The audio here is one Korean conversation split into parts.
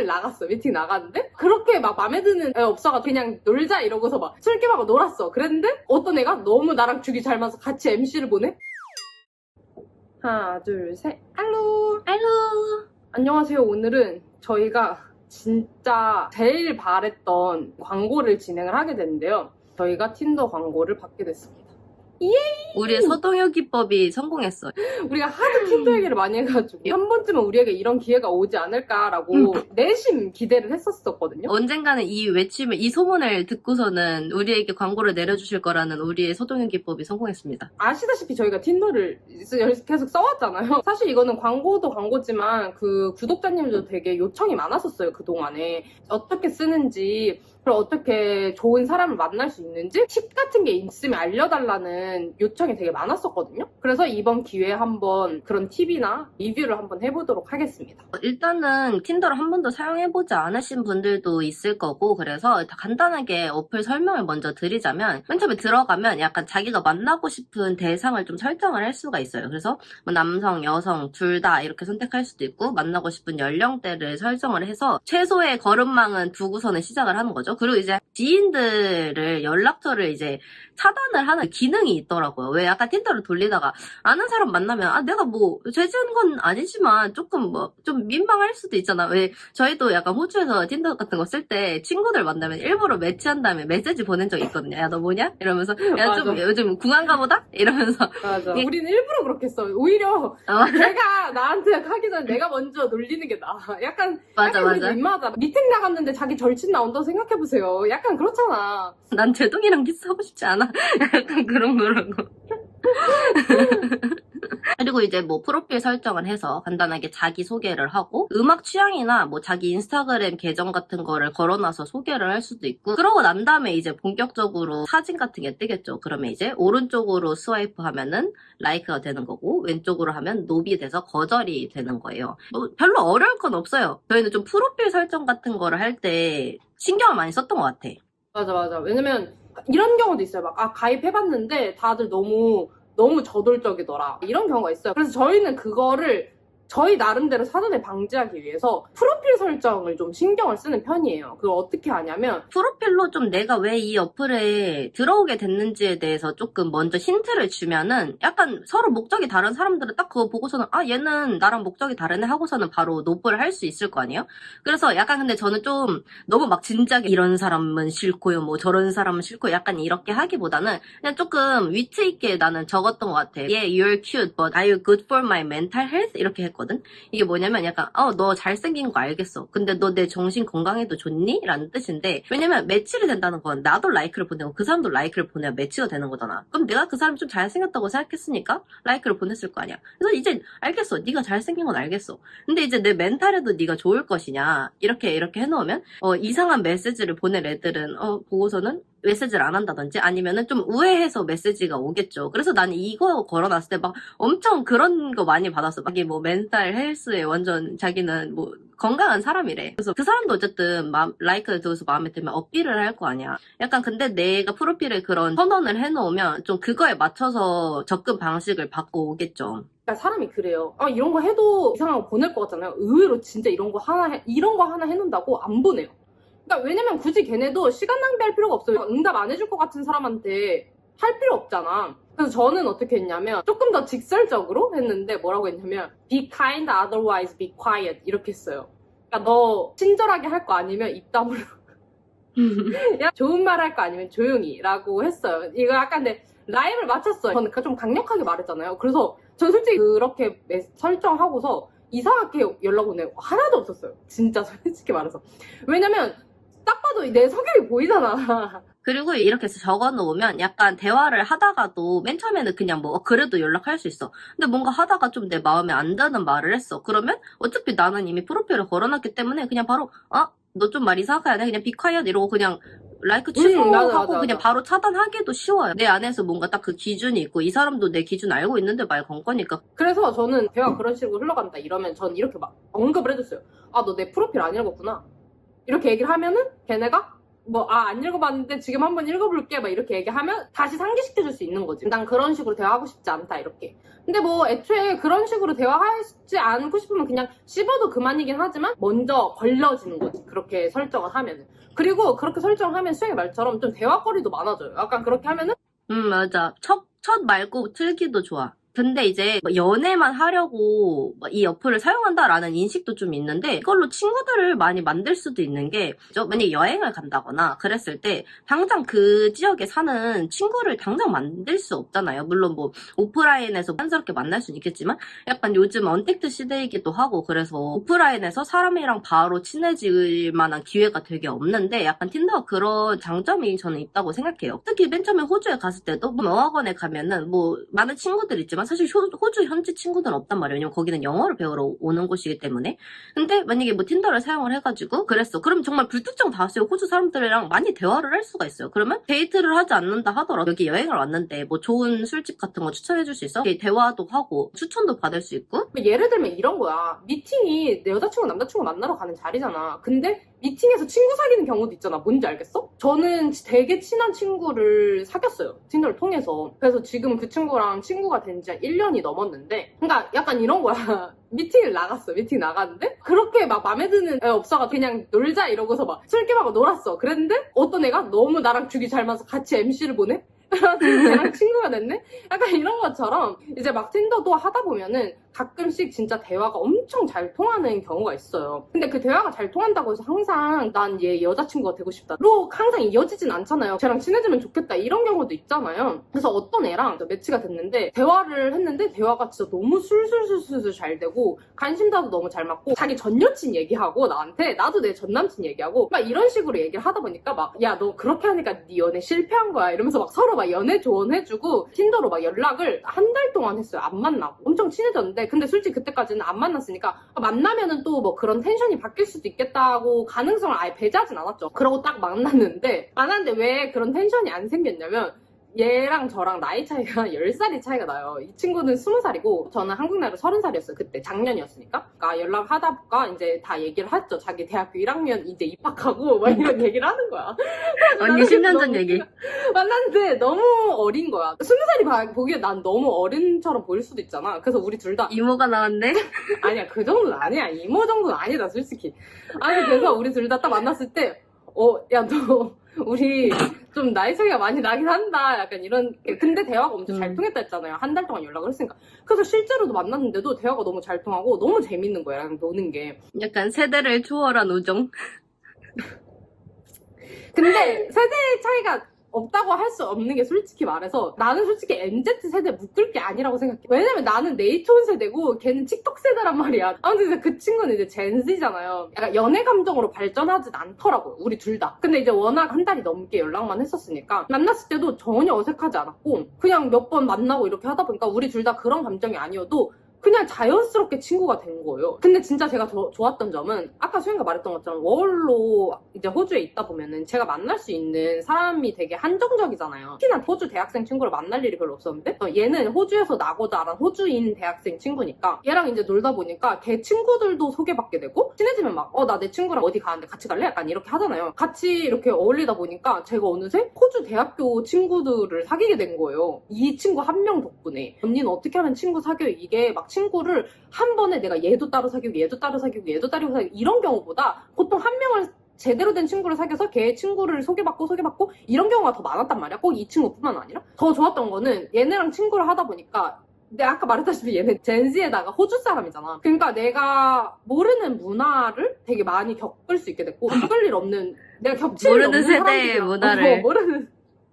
미팅을 나갔어. 미팅 나갔는데 그렇게 막 마음에 드는 애 없어가 그냥 놀자 이러고서 막 술게임하고 놀았어. 그랬는데 어떤 애가 너무 나랑 죽이 잘 맞아서 같이 MC를 보내? 하나 둘 셋. 알로. 알로. 안녕하세요. 오늘은 저희가 진짜 제일 바랬던 광고를 진행을 하게 됐는데요. 저희가 틴더 광고를 받게 됐습니다. 우리의 서동요 기법이 성공했어. 우리가 하도 틴더 얘기를 많이 해가지고 한 번쯤은 우리에게 이런 기회가 오지 않을까라고 내심 기대를 했었었거든요. 언젠가는 이 외침을, 이 소문을 듣고서는 우리에게 광고를 내려주실 거라는 우리의 서동요 기법이 성공했습니다. 아시다시피 저희가 틴더를 계속 써왔잖아요. 사실 이거는 광고도 광고지만 그 구독자님들도 되게 요청이 많았었어요. 그동안에. 어떻게 쓰는지, 그리고 어떻게 좋은 사람을 만날 수 있는지 팁 같은 게 있으면 알려달라는 요청 이 되게 많았었거든요. 그래서 이번 기회에 한번 그런 팁이나 리뷰를 한번 해보도록 하겠습니다. 일단은 틴더를 한 번도 사용해보지 않으신 분들도 있을 거고 그래서 다 간단하게 어플 설명을 먼저 드리자면 맨 처음에 들어가면 약간 자기가 만나고 싶은 대상을 좀 설정을 할 수가 있어요. 그래서 뭐 남성, 여성 둘 다 이렇게 선택할 수도 있고 만나고 싶은 연령대를 설정을 해서 최소의 걸음망은 두고서는 시작을 하는 거죠. 그리고 이제 지인들을 연락처를 이제 차단을 하는 기능이 있더라고요. 왜 약간 틴더를 돌리다가 아는 사람 만나면 아 내가 뭐 죄지은 건 아니지만 조금 뭐 좀 민망할 수도 있잖아. 왜 저희도 약간 호주에서 틴더 같은 거 쓸 때 친구들 만나면 일부러 매치한 다음에 메시지 보낸 적 있거든요. 야 너 뭐냐? 이러면서 야 좀 맞아. 요즘 궁한가 보다? 이러면서 맞아. 예. 우리는 일부러 그렇게 써. 오히려 어, 내가 나한테 하기 전에 내가 먼저 놀리는 게 나아. 약간 맞아 약간 맞아. 민망하다. 미팅 나갔는데 자기 절친 나온다고 생각해 보세요. 약간 그렇잖아. 난 제동이랑 키스하고 싶지 않아. 약간 그런 거라고. 그리고 이제 뭐 프로필 설정을 해서 간단하게 자기 소개를 하고 음악 취향이나 뭐 자기 인스타그램 계정 같은 거를 걸어놔서 소개를 할 수도 있고 그러고 난 다음에 이제 본격적으로 사진 같은 게 뜨겠죠. 그러면 이제 오른쪽으로 스와이프 하면은 라이크가 되는 거고 왼쪽으로 하면 노비 돼서 거절이 되는 거예요. 뭐 별로 어려울 건 없어요. 저희는 좀 프로필 설정 같은 거를 할 때 신경을 많이 썼던 것 같아. 맞아, 맞아. 왜냐면 이런 경우도 있어요. 막, 아, 가입해봤는데 다들 너무, 너무 저돌적이더라. 이런 경우가 있어요. 그래서 저희는 그거를 저희 나름대로 사전에 방지하기 위해서 프로필 설정을 좀 신경을 쓰는 편이에요. 그걸 어떻게 하냐면, 프로필로 좀 내가 왜 이 어플에 들어오게 됐는지에 대해서 조금 먼저 힌트를 주면은 약간 서로 목적이 다른 사람들은 딱 그거 보고서는 아 얘는 나랑 목적이 다르네 하고서는 바로 노브를 할 수 있을 거 아니에요? 그래서 약간 근데 저는 좀 너무 막 진지하게 이런 사람은 싫고요 뭐 저런 사람은 싫고 약간 이렇게 하기보다는 그냥 조금 위트 있게 나는 적었던 것 같아. Yeah, you're cute, but are you good for my mental health? 이렇게 했거든. 이게 뭐냐면 약간 어 너 잘생긴 거 알겠어. 근데 너 내 정신 건강에도 좋니? 라는 뜻인데 왜냐면 매치를 된다는 건 나도 라이크를 보내고 그 사람도 라이크를 보내야 매치가 되는 거잖아. 그럼 내가 그 사람이 좀 잘생겼다고 생각했으니까 라이크를 보냈을 거 아니야. 그래서 이제 알겠어. 네가 잘생긴 건 알겠어. 근데 이제 내 멘탈에도 네가 좋을 것이냐 이렇게 이렇게 해놓으면 어, 이상한 메시지를 보낼 애들은 어, 보고서는 메시지를 안 한다든지 아니면은 좀 우회해서 메시지가 오겠죠. 그래서 나는 이거 걸어놨을 때 막 엄청 그런 거 많이 받았어. 막 이게 뭐 멘탈 헬스에 완전 자기는 뭐 건강한 사람이래. 그래서 그 사람도 어쨌든 마- 라이크를 들어서 마음에 들면 어필을 할 거 아니야. 약간 근데 내가 프로필에 그런 선언을 해놓으면 좀 그거에 맞춰서 접근 방식을 바꿔 오겠죠. 그러니까 사람이 그래요. 아, 이런 거 해도 이상한 거 보낼 것 같잖아요. 의외로 진짜 이런 거 하나 해, 이런 거 하나 해놓는다고 안 보내요. 그러니까 왜냐면 굳이 걔네도 시간 낭비할 필요가 없어요. 응답 안 해줄 것 같은 사람한테 할 필요 없잖아. 그래서 저는 어떻게 했냐면 조금 더 직설적으로 했는데 뭐라고 했냐면 be kind otherwise be quiet 이렇게 했어요. 그러니까 너 친절하게 할 거 아니면 입 다물어. 야, 좋은 말 할 거 아니면 조용히 라고 했어요. 이거 약간 근데 라임을 맞췄어요. 저는 좀 강력하게 말했잖아요. 그래서 전 솔직히 그렇게 메- 설정하고서 이상하게 연락 오는 애 하나도 없었어요. 진짜 솔직히 말해서. 왜냐면 딱 봐도 내 성격이 보이잖아. 그리고 이렇게 해서 적어 놓으면 약간 대화를 하다가도 맨 처음에는 그냥 뭐 어, 그래도 연락할 수 있어. 근데 뭔가 하다가 좀 내 마음에 안 드는 말을 했어. 그러면 어차피 나는 이미 프로필을 걸어놨기 때문에 그냥 바로 아 너 좀 말 이상하게 그냥 비콰이엇 이러고 그냥 라이크 취소하고 음, 맞아, 맞아, 그냥 맞아. 바로 차단하기도 쉬워요. 내 안에서 뭔가 딱 그 기준이 있고 이 사람도 내 기준 알고 있는데 말 건 거니까 그래서 저는 대화가 그런 식으로 흘러간다 이러면 전 이렇게 막 언급을 해줬어요. 아, 너 내 프로필 안 읽었구나. 이렇게 얘기를 하면은 걔네가 뭐, 아, 안 읽어봤는데 지금 한번 읽어볼게. 막 이렇게 얘기하면 다시 상기시켜줄 수 있는 거지. 난 그런 식으로 대화하고 싶지 않다. 이렇게. 근데 뭐, 애초에 그런 식으로 대화하지 않고 싶으면 그냥 씹어도 그만이긴 하지만 먼저 걸러지는 거지. 그렇게 설정을 하면은. 그리고 그렇게 설정하면 수영이 말처럼 좀 대화거리도 많아져요. 약간 그렇게 하면은 음, 맞아. 첫, 첫 말고 틀기도 좋아. 근데 이제 뭐 연애만 하려고 뭐이 어플을 사용한다라는 인식도 좀 있는데 이걸로 친구들을 많이 만들 수도 있는 게저 만약에 여행을 간다거나 그랬을 때 당장 그 지역에 사는 친구를 당장 만들 수 없잖아요. 물론 뭐 오프라인에서 한스럽게 만날 수는 있겠지만 약간 요즘 언택트 시대이기도 하고 그래서 오프라인에서 사람이랑 바로 친해질 만한 기회가 되게 없는데 약간 틴더가 그런 장점이 저는 있다고 생각해요. 특히 맨 처음에 호주에 갔을 때도 뭐 어학원에 가면은 뭐 많은 친구들 있지만 사실 호- 호주 현지 친구들은 없단 말이에요. 왜냐면 거기는 영어를 배우러 오는 곳이기 때문에. 근데 만약에 뭐 틴더를 사용을 해가지고 그랬어. 그럼 정말 불특정 다수의 호주 사람들이랑 많이 대화를 할 수가 있어요. 그러면 데이트를 하지 않는다 하더라도 여기 여행을 왔는데 뭐 좋은 술집 같은 거 추천해줄 수 있어? 대화도 하고 추천도 받을 수 있고 뭐 예를 들면 이런 거야. 미팅이 내 여자친구, 남자친구 만나러 가는 자리잖아. 근데 미팅에서 친구 사귀는 경우도 있잖아. 뭔지 알겠어? 저는 되게 친한 친구를 사귀었어요. 틴더를 통해서. 그래서 지금 그 친구랑 친구가 된 지 1년이 넘었는데. 그러니까 약간 이런 거야. 미팅을 나갔어. 미팅 나갔는데 그렇게 막 마음에 드는 애 없어가 그냥 놀자 이러고서 막 술김하고 놀았어. 그랬는데 어떤 애가 너무 나랑 죽이 잘 맞아서 같이 MC를 보내? 걔랑 친구가 됐네? 약간 이런 것처럼 이제 막 틴더도 하다 보면은 가끔씩 진짜 대화가 엄청 잘 통하는 경우가 있어요. 근데 그 대화가 잘 통한다고 해서 항상 난 얘 여자친구가 되고 싶다로 항상 이어지진 않잖아요. 쟤랑 친해지면 좋겠다 이런 경우도 있잖아요. 그래서 어떤 애랑 매치가 됐는데 대화를 했는데 대화가 진짜 너무 술술술술 잘 되고 관심사도 너무 잘 맞고 자기 전 여친 얘기하고 나한테 나도 내 전 남친 얘기하고 막 이런 식으로 얘기를 하다 보니까 막 야 너 그렇게 하니까 네 연애 실패한 거야 이러면서 막 서로 막 연애 조언해주고 틴더로 막 연락을 한 달 동안 했어요 안 만나고 엄청 친해졌는데 근데 솔직히 그때까지는 안 만났으니까 만나면은 또 뭐 그런 텐션이 바뀔 수도 있겠다고 가능성을 아예 배제하진 않았죠. 그러고 딱 만났는데 만났는데 왜 그런 텐션이 안 생겼냐면 얘랑 저랑 나이 차이가 10살이 차이가 나요. 이 친구는 20살이고 저는 한국 나이로 30살이었어요. 그때 작년이었으니까. 그러니까 연락하다 보니까 이제 다 얘기를 했죠. 자기 대학교 1학년 이제 입학하고 막 이런 얘기를 하는 거야. 언니 10년 전 얘기. 만났는데 너무 어린 거야. 20살이 보기에 난 너무 어른처럼 보일 수도 있잖아. 그래서 우리 둘 다 이모가 나왔네. 아니야 그 정도는 아니야. 이모 정도는 아니다 솔직히. 아니 그래서 우리 둘 다 딱 만났을 때 어, 야, 너, 우리 좀 나이 차이가 많이 나긴 한다. 약간 이런. 근데 대화가 엄청 잘 음. 통했다 했잖아요. 한 달 동안 연락을 했으니까. 그래서 실제로도 만났는데도 대화가 너무 잘 통하고 너무 재밌는 거야. 노는 게. 약간 세대를 초월한 우정. 근데 세대 차이가 없다고 할 수 없는 게 솔직히 말해서 나는 솔직히 MZ 세대 묶을 게 아니라고 생각해. 왜냐면 나는 네이촌 세대고 걔는 틱톡 세대란 말이야. 아무튼 이제 그 친구는 이제 젠지잖아요. 약간 연애 감정으로 발전하진 않더라고요. 우리 둘 다. 근데 이제 워낙 한 달이 넘게 연락만 했었으니까 만났을 때도 전혀 어색하지 않았고 그냥 몇 번 만나고 이렇게 하다 보니까 우리 둘 다 그런 감정이 아니어도 그냥 자연스럽게 친구가 된 거예요. 근데 진짜 제가 더 좋았던 점은 아까 수영이가 말했던 것처럼 워홀로 이제 호주에 있다 보면은 제가 만날 수 있는 사람이 되게 한정적이잖아요. 특히나 호주 대학생 친구를 만날 일이 별로 없었는데 어, 얘는 호주에서 나고 자란 호주인 대학생 친구니까 얘랑 이제 놀다 보니까 걔 친구들도 소개받게 되고 친해지면 막 어 나 내 친구랑 어디 가는데 같이 갈래? 약간 이렇게 하잖아요. 같이 이렇게 어울리다 보니까 제가 어느새 호주 대학교 친구들을 사귀게 된 거예요. 이 친구 한 명 덕분에 언니는 어떻게 하면 친구 사귀어요? 이게 막 친구를 한 번에 내가 얘도 따로 사귀고 얘도 따로 사귀고 얘도 따로 사귀고 이런 경우보다 보통 한 명을 제대로 된 친구를 사귀어서 걔 친구를 소개받고 소개받고 이런 경우가 더 많았단 말이야. 꼭 이 친구뿐만 아니라. 더 좋았던 거는 얘네랑 친구를 하다 보니까 내가 아까 말했다시피 얘네 젠지에다가 호주 사람이잖아. 그러니까 내가 모르는 문화를 되게 많이 겪을 수 있게 됐고 겪을 일 없는 내가 겹칠 일 모르는 세대의 문화를. 어, 모르는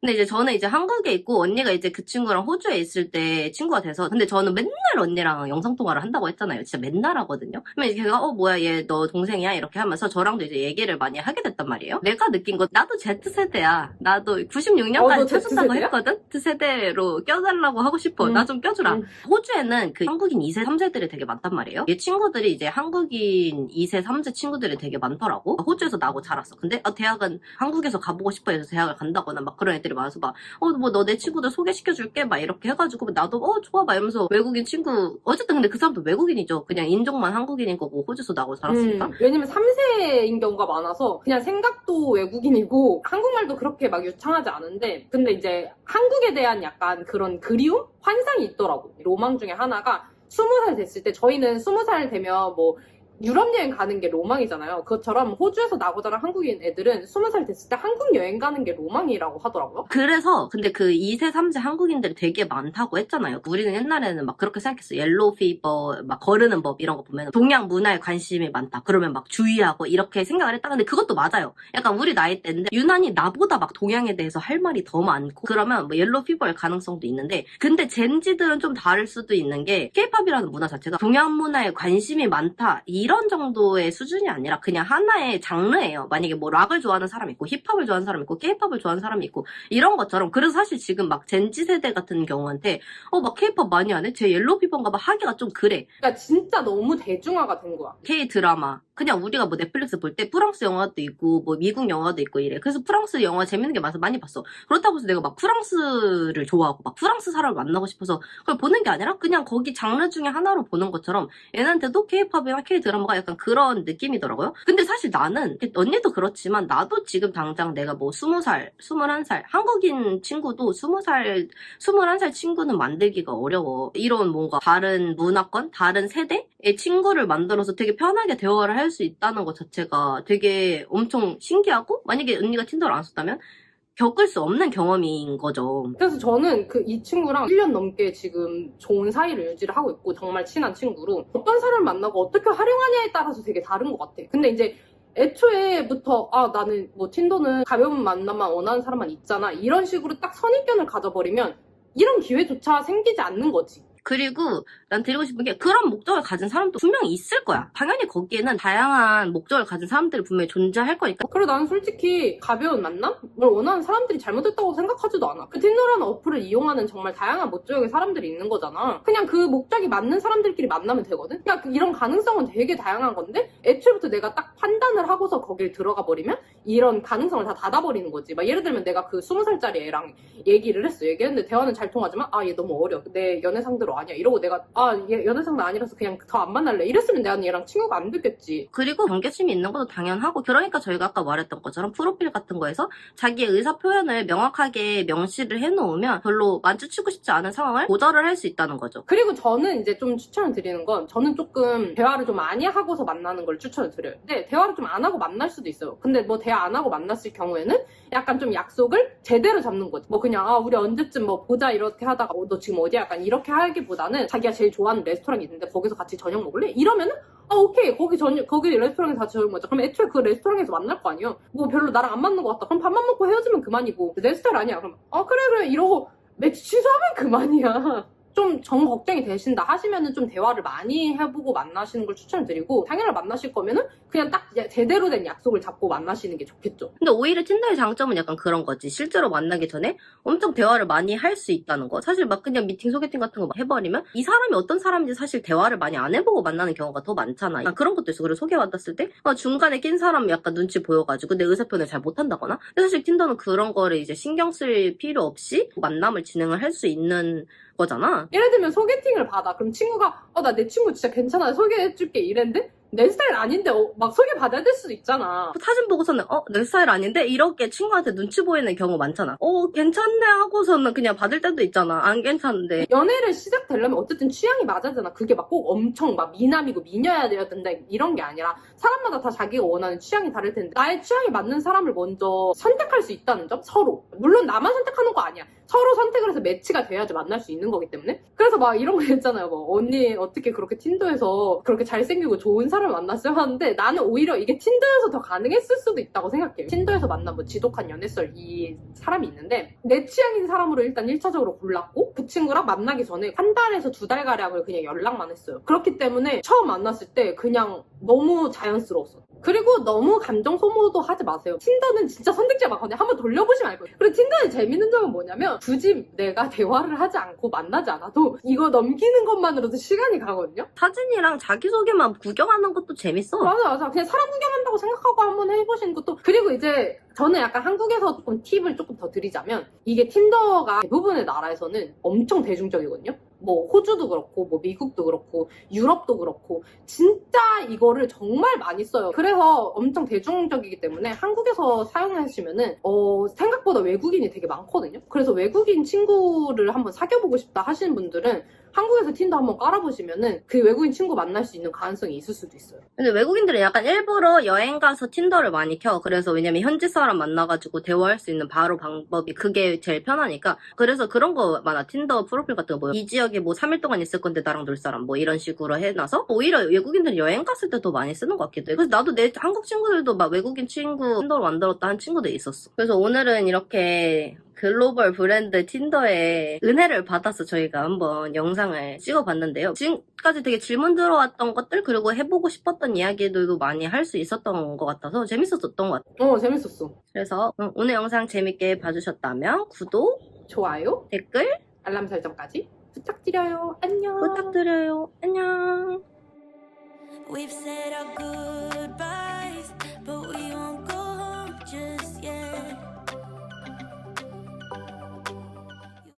근데 이제 저는 이제 한국에 있고 언니가 이제 그 친구랑 호주에 있을 때 친구가 돼서 근데 저는 맨날 언니랑 영상 통화를 한다고 했잖아요. 진짜 맨날 하거든요. 그러면 이제 걔가 어 뭐야 얘 너 동생이야 이렇게 하면서 저랑도 이제 얘기를 많이 하게 됐단 말이에요. 내가 느낀 건 나도 Z세대야. 나도 어, 96년까지 너 찾았다고 Z세대야? 했거든. Z세대로 껴달라고 하고 싶어. 음, 나좀 껴주라. 음. 호주에는 그 한국인 2세, 3세들이 되게 많단 말이에요. 얘 친구들이 이제 한국인 2세, 3세 친구들이 되게 많더라고. 호주에서 나고 자랐어. 근데 어, 대학은 한국에서 가보고 싶어 해서 대학을 간다거나 막 그런 애들 것들이 많아서 막 어 뭐 너 내 친구들 소개시켜줄게 막 이렇게 해가지고 나도 어 좋아 막 이러면서 외국인 친구 어쨌든 근데 그 사람도 외국인이죠 그냥 인종만 한국인인 거고 호주에서 나고 살았으니까 음, 왜냐면 3세인 경우가 많아서 그냥 생각도 외국인이고 한국말도 그렇게 막 유창하지 않은데 근데 이제 한국에 대한 약간 그런 그리움? 환상이 있더라고. 로망 중에 하나가 20살 됐을 때 저희는 20살 되면 뭐 유럽 여행 가는 게 로망이잖아요. 그것처럼 호주에서 나고 자란 한국인 애들은 20살 됐을 때 한국 여행 가는 게 로망이라고 하더라고요. 그래서 근데 그 2세, 3세 한국인들이 되게 많다고 했잖아요. 우리는 옛날에는 막 그렇게 생각했어. 옐로우 피버, 막 거르는 법 이런 거 보면 동양 문화에 관심이 많다. 그러면 막 주의하고 이렇게 생각을 했다. 근데 그것도 맞아요. 약간 우리 나이 때인데 유난히 나보다 막 동양에 대해서 할 말이 더 많고 그러면 뭐 옐로우 피버일 가능성도 있는데 근데 젠지들은 좀 다를 수도 있는 게 케이팝이라는 문화 자체가 동양 문화에 관심이 많다. 이런 정도의 수준이 아니라 그냥 하나의 장르예요. 만약에 뭐 락을 좋아하는 사람이 있고 힙합을 좋아하는 사람이 있고 케이팝을 좋아하는 사람이 있고 이런 것처럼 그래서 사실 지금 막 젠지 세대 같은 경우한테 어 막 케이팝 많이 하네? 제 옐로우 피버인가 봐 하기가 좀 그래. 그러니까 진짜 너무 대중화가 된 거야. K 드라마. 그냥 우리가 뭐 넷플릭스 볼 때 프랑스 영화도 있고 뭐 미국 영화도 있고 이래. 그래서 프랑스 영화 재밌는 게 많아서 많이 봤어. 그렇다고 해서 내가 막 프랑스를 좋아하고 막 프랑스 사람을 만나고 싶어서 그걸 보는 게 아니라 그냥 거기 장르 중에 하나로 보는 것처럼 얘한테도 K-팝이나 K-드라마가 약간 그런 느낌이더라고요. 근데 사실 나는 언니도 그렇지만 나도 지금 당장 내가 뭐 20살, 21살 한국인 친구도 20살, 21살 친구는 만들기가 어려워. 이런 뭔가 다른 문화권, 다른 세대의 친구를 만들어서 되게 편하게 대화를 할수 있다는 것 자체가 되게 엄청 신기하고 만약에 언니가 틴더를 안 썼다면 겪을 수 없는 경험인 거죠. 그래서 저는 그 이 친구랑 1년 넘게 지금 좋은 사이를 유지를 하고 있고 정말 친한 친구로 어떤 사람을 만나고 어떻게 활용하냐에 따라서 되게 다른 것 같아. 근데 이제 애초에부터 아 나는 뭐 틴더는 가벼운 만남만 원하는 사람만 있잖아 이런 식으로 딱 선입견을 가져버리면 이런 기회조차 생기지 않는 거지. 그리고 난 드리고 싶은 게 그런 목적을 가진 사람도 분명히 있을 거야. 당연히 거기에는 다양한 목적을 가진 사람들이 분명히 존재할 거니까. 그리고 나는 솔직히 가벼운 만남을 원하는 사람들이 잘못했다고 생각하지도 않아. 그 틴더라는 어플을 이용하는 정말 다양한 목적의 사람들이 있는 거잖아. 그냥 그 목적이 맞는 사람들끼리 만나면 되거든. 그러니까 그 이런 가능성은 되게 다양한 건데 애초부터 내가 딱 판단을 하고서 거길 들어가 버리면 이런 가능성을 다 닫아버리는 거지. 막 예를 들면 내가 그 20살짜리 애랑 얘기를 했어. 얘기했는데 대화는 잘 통하지만 아 얘 너무 어려. 내 연애 상대로 아니야. 이러고 내가 아얘 연애 상대 아니라서 그냥 더 안 만날래. 이랬으면 내가 얘랑 친구가 안 됐겠지. 그리고 경계심이 있는 것도 당연하고 그러니까 저희가 아까 말했던 것처럼 프로필 같은 거에서 자기의 의사 표현을 명확하게 명시를 해놓으면 별로 마주치고 싶지 않은 상황을 조절을 할 수 있다는 거죠. 그리고 저는 이제 좀 추천을 드리는 건 저는 조금 대화를 좀 많이 하고서 만나는 걸 추천을 드려요. 근데 대화를 좀 안 하고 만날 수도 있어요. 근데 뭐 대화 안 하고 만났을 경우에는 약간 좀 약속을 제대로 잡는 거지. 뭐 그냥 아 우리 언제쯤 뭐 보자 이렇게 하다가 어, 너 지금 어디야 약간 이렇게 하기 보다는 자기가 제일 좋아하는 레스토랑이 있는데 거기서 같이 저녁 먹을래? 이러면은 아 오케이 거기 저녁 거기 레스토랑에서 같이 저녁 먹자. 그럼 애초에 그 레스토랑에서 만날 거 아니에요. 뭐 별로 나랑 안 맞는 것 같다. 그럼 밥만 먹고 헤어지면 그만이고 내 스타일 아니야. 그럼 아 그래 그래 이러고 매치 취소하면 그만이야. 좀 정 걱정이 되신다 하시면은 좀 대화를 많이 해보고 만나시는 걸 추천드리고 당연히 만나실 거면은 그냥 딱 제대로 된 약속을 잡고 만나시는 게 좋겠죠. 근데 오히려 틴더의 장점은 약간 그런 거지. 실제로 만나기 전에 엄청 대화를 많이 할 수 있다는 거. 사실 막 그냥 미팅 소개팅 같은 거막 해버리면 이 사람이 어떤 사람인지 사실 대화를 많이 안 해보고 만나는 경우가 더 많잖아. 약간 그런 것도 있어. 그리고 소개받았을 때 어, 중간에 낀 사람 약간 눈치 보여가지고 내 의사표현을 잘 못한다거나. 사실 틴더는 그런 거를 이제 신경 쓸 필요 없이 만남을 진행을 할 수 있는 거잖아. 예를 들면 소개팅을 받아. 그럼 친구가 어 나 내 친구 진짜 괜찮아 소개해줄게 이랬는데 내 스타일 아닌데 어, 막 소개 받아야 될 수도 있잖아. 사진 보고서는 어 내 스타일 아닌데 이렇게 친구한테 눈치 보이는 경우 많잖아. 어 괜찮네 하고서는 그냥 받을 때도 있잖아. 안 괜찮은데 연애를 시작되려면 어쨌든 취향이 맞아야 되나. 그게 막 꼭 엄청 막 미남이고 미녀야 된다 이런 게 아니라 사람마다 다 자기가 원하는 취향이 다를 텐데 나의 취향이 맞는 사람을 먼저 선택할 수 있다는 점 서로. 물론 나만 선택하는 거 아니야. 서로 선택을 해서 매치가 돼야지 만날 수 있는 거기 때문에. 그래서 막 이런 거 있잖아요. 뭐 언니 어떻게 그렇게 틴더에서 그렇게 잘생기고 좋은 사람을 만났어요 하는데 나는 오히려 이게 틴더에서 더 가능했을 수도 있다고 생각해요. 틴더에서 만난 뭐 지독한 연애썰 이 사람이 있는데 내 취향인 사람으로 일단 1차적으로 골랐고 그 친구랑 만나기 전에 한 달에서 두 달 가량을 그냥 연락만 했어요. 그렇기 때문에 처음 만났을 때 그냥 너무 자연스러웠어. 그리고 너무 감정 소모도 하지 마세요. 틴더는 진짜 선택지가 많거든요. 한번 돌려보시면 알 거예요. 그리고 틴더의 재밌는 점은 뭐냐면 굳이 내가 대화를 하지 않고 만나지 않아도 이거 넘기는 것만으로도 시간이 가거든요. 사진이랑 자기소개만 구경하는 것도 재밌어. 맞아 맞아. 그냥 사람 구경한다고 생각하고 한번 해보시는 것도 그리고 이제 저는 약간 한국에서 조금 팁을 조금 더 드리자면 이게 틴더가 대부분의 나라에서는 엄청 대중적이거든요. 뭐 호주도 그렇고 뭐 미국도 그렇고 유럽도 그렇고 진짜 이거를 정말 많이 써요. 그래서 엄청 대중적이기 때문에 한국에서 사용하시면은 어, 생각보다 외국인이 되게 많거든요. 그래서 외국인 친구를 한번 사귀어보고 싶다 하시는 분들은 한국에서 틴더 한번 깔아보시면은 그 외국인 친구 만날 수 있는 가능성이 있을 수도 있어요. 근데 외국인들은 약간 일부러 여행 가서 틴더를 많이 켜. 그래서 왜냐면 현지 사람 만나가지고 대화할 수 있는 바로 방법이 그게 제일 편하니까. 그래서 그런 거 많아. 틴더 프로필 같은 거 뭐, 이 지역에 뭐 3일 동안 있을 건데 나랑 놀 사람 뭐 이런 식으로 해놔서 오히려 외국인들이 여행 갔을 때 더 많이 쓰는 것 같기도 해. 그래서 나도 내 한국 친구들도 막 외국인 친구 틴더를 만들었다 한 친구도 있었어. 그래서 오늘은 이렇게 글로벌 브랜드 틴더에 은혜를 받아서 저희가 한번 영상을 찍어봤는데요. 지금까지 되게 질문 들어왔던 것들 그리고 해보고 싶었던 이야기들도 많이 할 수 있었던 것 같아서 재밌었던 것 같아요. 어, 재밌었어. 그래서 음, 오늘 영상 재밌게 봐주셨다면 구독, 좋아요, 댓글 알람 설정까지 부탁드려요. 안녕. 부탁드려요. 안녕. We've said our goodbyes.